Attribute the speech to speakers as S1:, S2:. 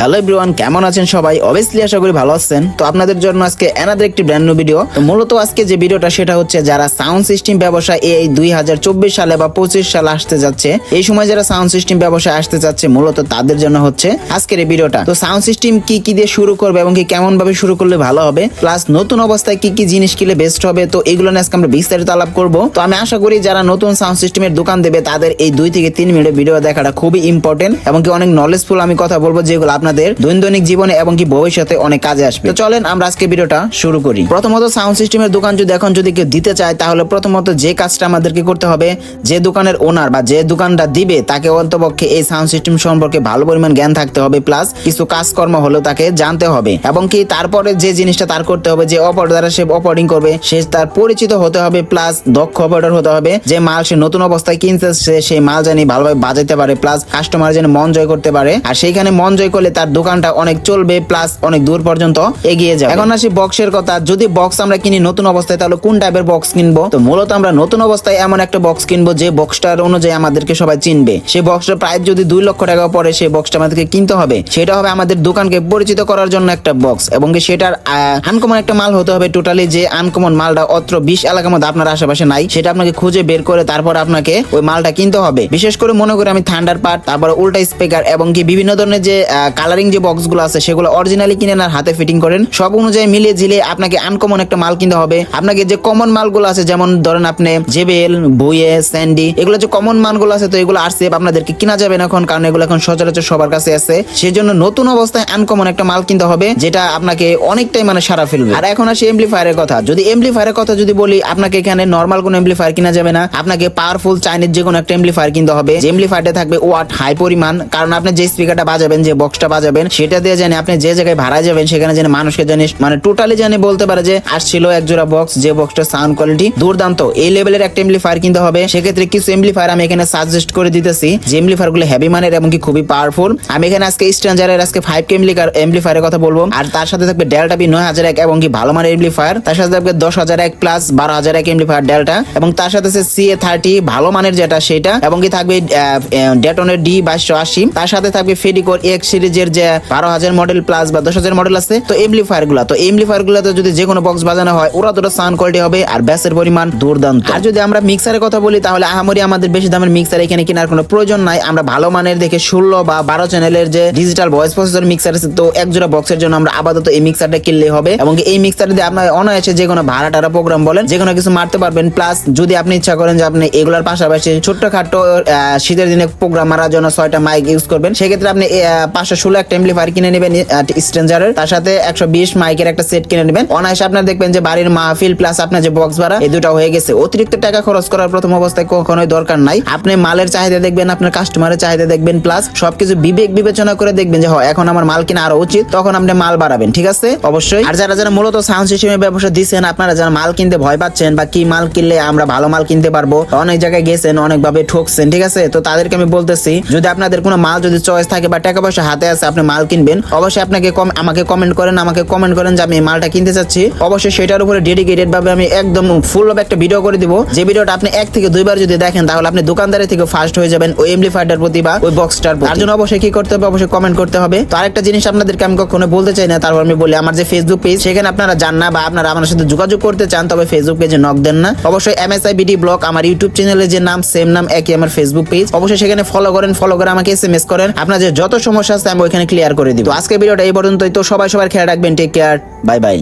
S1: Hello everyone কেমন আছেন সবাই? অবভিয়াসলি আশা করি ভালো আছেন। তো আপনাদের জন্য আজকে এনাদের একটি ব্র্যান্ড নিউ ভিডিও তো মূলত আজকে যে ভিডিওটা সেটা হচ্ছে যারা সাউন্ড সিস্টেম ব্যবসায় এই দুই সালে বা পঁচিশ সালে আসতে যাচ্ছে, এই সময় যারা সাউন্ড সিস্টেম ব্যবসায় আসতে যাচ্ছে, মূলত তাদের জন্য হচ্ছে আজকের এই ভিডিওটা তো সাউন্ড সিস্টেম কি কি দিয়ে শুরু করবে এবং কি কেমন ভাবে শুরু করলে ভালো হবে প্লাস নতুন অবস্থায় কি কি জিনিস কিনলে বেস্ট হবে, তো এগুলো নিয়ে আজকে আমরা বিস্তারিত আলাপ করব। তো আমি আশা করি যারা নতুন সাউন্ড সিস্টেমের দোকান দেবে, তাদের এই দুই থেকে তিন মিনিটের ভিডিও দেখাটা খুবই ইম্পর্টেন্ট এবং কি অনেক নলেজফুল আমি কথা বলব, যেগুলো আপনাদের দৈনন্দিন জীবনে এবং কি ভবিষ্যতে অনেক কাজে আসবে। তো চলেন আমরা আজকে ভিডিওটা শুরু করি। প্রথমত সাউন্ড সিস্টেমের দোকান যদি এখন যদি কেউ দিতে চায়, তাহলে প্রথমত যে কাজটা আমাদেরকে করতে হবে, যে দোকানের ওনার বা যে দোকানটা দিবে, তাকে অন্তপক্ষে এই সাউন্ড সিস্টেম সম্পর্কে ভালো পরিমাণ জ্ঞান থাকতে হবে প্লাস কিছু কাজকর্ম হলেও তাকে জানতে হবে। এবং কি তারপরে যে জিনিসটা তার করতে হবে, যে অপারেটর দ্বারা সে অপারেটিং করবে, সে তার পরিচিত হতে হবে প্লাস দক্ষ অপারেটর হতে হবে, যে মাল সে নতুন অবস্থায় কিনতে সে সেই মাল জানি ভালোভাবে বাজাইতে পারে প্লাস কাস্টমার যেন মন জয় করতে পারে। আর সেইখানে মন জয় করলে তার দোকানটা অনেক চলবে প্লাস অনেক দূর পর্যন্ত এগিয়ে যাবে। এখন আসি বক্সের কথা। যদি বক্স আমরা কিনি নতুন অবস্থায়, তাহলে কোন টাইপের বক্স কিনবো? তো মূলত আমরা নতুন অবস্থায় এমন একটা বক্স কিনবো যে বক্সটার অনুযায়ী আমাদেরকে সবাই চিনবে। সেই বক্সটার প্রাইস যদি দুই লক্ষ টাকা পরে সেই বক্সটা আমাদেরকে কিনতে হবে। সেটা হবে আমাদের দোকানকে পরিচিত করার জন্য একটা বক্স এবং সেটার আনকমন একটা মাল হতে হবে টোটালি যে আনকমন মালটা অত্র বিশ এলাকার মধ্যে আপনার আশেপাশে নাই, সেটা আপনাকে খুঁজে বের করে তারপর আপনাকে ওই মালটা কিনতে হবে। বিশেষ করে মনে করি আমি থান্ডার পার্ট তারপর উল্টা স্পিকার এবং কি বিভিন্ন ধরনের যে কালারিং যে বক্সগুলো আছে, সেগুলো অরিজিনালি কিনেন আর হাতে ফিটিং করেন। সব অনুযায়ী মিলিয়ে ঝিলিয়ে আপনাকে আনকমন একটা মাল কিনতে হবে। আপনাকে যে কমন মালগুলো আছে, যেমন ধরেন আপনি জেবেল বুয়ে স্যান্ডি এগুলো যে কমন মালগুলো আছে, তো এগুলো আরসিএফ আপনাদেরকে কিনা যাবে না এখন, কারণ এগুলো এখন সচরাচর সবার কাছে আছে। সেজন্য নতুন অবস্থায় আনকমন একটা মাল কিনতে হবে, যেটা আপনাকে অনেকটাই মানে সারা ফেলবে আর এখন আসি এমপ্লিফায়ারের কথা। যদি এমপ্লিফায়ারের কথা যদি বলি, আপনাকে এখানে নর্মাল কোন এমপ্লিফায়ার কিনা যাবে না। আপনাকে পাওয়ারফুল চাইনিজ যে কোনো একটা এমপ্লিফায়ার কিনতে হবে। যে এমপ্লিফায়ারটা থাকবে ওয়াট হাই পরিমাণ। কারণ আপনি যে স্পিকারটা বাজাবেন, যে বক্সটা বাজাবেন সেটা দিয়ে জানি আপনি যে জায়গায় ভাড়া যাবেন, সেখানে যেন মানুষকে জানি মানে টোটালি জানি বলতে পারে যে, আসছিল এক জোড়া বক্স যে বক্সটার সাউন্ড কোয়ালিটি দুর্দান্ত। এই লেভেলের একটা এমপ্লিফায়ার কিনতে হবে। সেক্ষেত্রে কিছু এমপ্লিফায়ার আমি এখানে সাজেস্ট করে দিতেছি। যে এমপ্লিফায়ারগুলো হেভি মানের এবং কি খুবই পাওয়ারফুল আমি এখানে আজকে স্ট্যান্ডারের আজকে ফাইভ কে এমপ্লিফায়ারের কথা বলব। আর তার সাথে থাকবে ডেল্টা বি নয় হাজার এক এবং কি ভালো মানের এমপ্লিফায়ার তার সাথে থাকবে দশ হাজার এক প্লাস বারো হাজার এক এমপ্লিফায়ার ডেল্টা এবং তার সাথে আছে সি এ থার্টি ভালো মানের যেটা, সেটা। এবং কি থাকবে ডেটনের ডি বাইশশো আশি। তার সাথে থাকবে ফেডিকোর এক্স সিরিজের যে বারো হাজার মডেল প্লাস বা দশ হাজার মডেল আছে, তো এমপ্লিফায়ারগুলা, তো এমপ্লিফায়ার গুলাতে যদি যে কোনো বক্স বাজানো হয়, ওরা দুটো সাউন্ড কোয়ালিটি হবে আর ব্যাসের পরিমাণ দুর্দান্ত। আর যদি আমরা মিক্সারের কথা বলি, তাহলে আহামরি আমাদের বেশি দামের মিক্সার এখানে কেনার কোনো প্রয়োজন নাই। আমরা ভালো মানের দেখে ষোলো বা বারো চ্যানেলের যে ডিজিটাল ভয়েস প্রসেসর মিক্সার আছে, তো এক জোড়া বক্সের জন্য আমরা আপাতত এই মিক্সারটা কিনলে হবে। এবং এই মিক্সার দিয়ে আপনার অনায়াসে যে কোনো ভাড়া টাড়া প্রোগ্রাম বলেন, যে কোনো কিছু মারতে পারবেন। প্লাস যদি আপনি ইচ্ছা করেন যে আপনি এগুলোর পাশাপাশি ছোট্ট খাটো শীতের দিনে প্রোগ্রাম মারার জন্য ছয়টা মাইক ইউজ করবেন, সেক্ষেত্রে আপনি পাঁচশো ষোলো একটা এমপ্লিফায়ার কিনে নেবেন স্ট্রেঞ্জারের তার সাথে একশো বিশ মাইকের একটা সেট কিনে নেবেন। অনায়াসে আপনার দেখবেন যে বাড়ির মাহফিল প্লাস আপনার যে বক্স ভাড়া এই দুটো হয়ে গেছে। অতিরিক্ত টাকা খরচ করার প্রথম অবস্থায় কখনোই দরকার নাই। আপনি মালের চাহিদা দেখবেন, আপনার কাস্টমারের চাহিদা দেখবেন প্লাস সবকিছু বিবেক বিবেচনা করে দেখবেন যে হয় এখন আমার মাল কিনা আরও উচিত, তখন আপনি মাল বাড়াবেন, ঠিক আছে? অবশ্যই। আর যারা যারা মূলত সাউন্ড সিস্টেমের ব্যবসা দিচ্ছেন আপনারা যারা মাল কিনতে ভয় পাচ্ছেন বা কি মাল কিনলে আমরা ভালো মাল কিনতে পারব, অনেক জায়গায় গেছেন, অনেকভাবে ঠকছেন, ঠিক আছে? তো তাদেরকে আমি বলতেছি, যদি আপনাদের কোনো মাল যদি চয়েস থাকে বা টাকা পয়সা হাতে আছে আপনি মাল কিনবেন, অবশ্যই আপনাকে কম- আমাকে কমেন্ট করেন, আমাকে কমেন্ট করেন যে আমি মালটা কিনতে চাচ্ছি। অবশ্যই সেটার উপরে ডেডিকেটেড ভাবে আমি একদম ফুল ভাবে একটা ভিডিও করে দিব। যে ভিডিওটা আপনি এক থেকে দুইবার যদি দেখেন, তাহলে আপনি দোকানদারের থেকে ফার্স্ট হয়ে যাবেন ওই এমপ্লিফায়ারটার প্রতি বা ওই বক্সটার তার জন্য অবশ্যই কি করতে হবে? অবশ্যই কমেন্ট করতে হবে। তো আরেকটা জিনিস আপনাদেরকে আমি কখনো বলতে চাই না, তারপর আমি বলি, আমার যে ফেসবুক পেজ সেখানে আপনারা যান না বা আপনারা আমার সাথে যোগাযোগ করতে চান, তবে ফেসবুক পেজে নক দেন না। অবশ্যই এমএসআই বিডি ব্লগ আমার ইউটিউব চ্যানেলের যে নাম সেম নাম, একই আমার ফেসবুক পেজ অবশ্যই সেখানে ফলো করেন ফলো করে আমাকে এসএমএস করেন। আপনার যে যত সমস্যা আছে, আমি ওইখানে ক্লিয়ার করে দিব। আজকে ভিডিওটা এই পর্যন্তই। তো সবাই সবার খেয়াল রাখবেন। Take care bye bye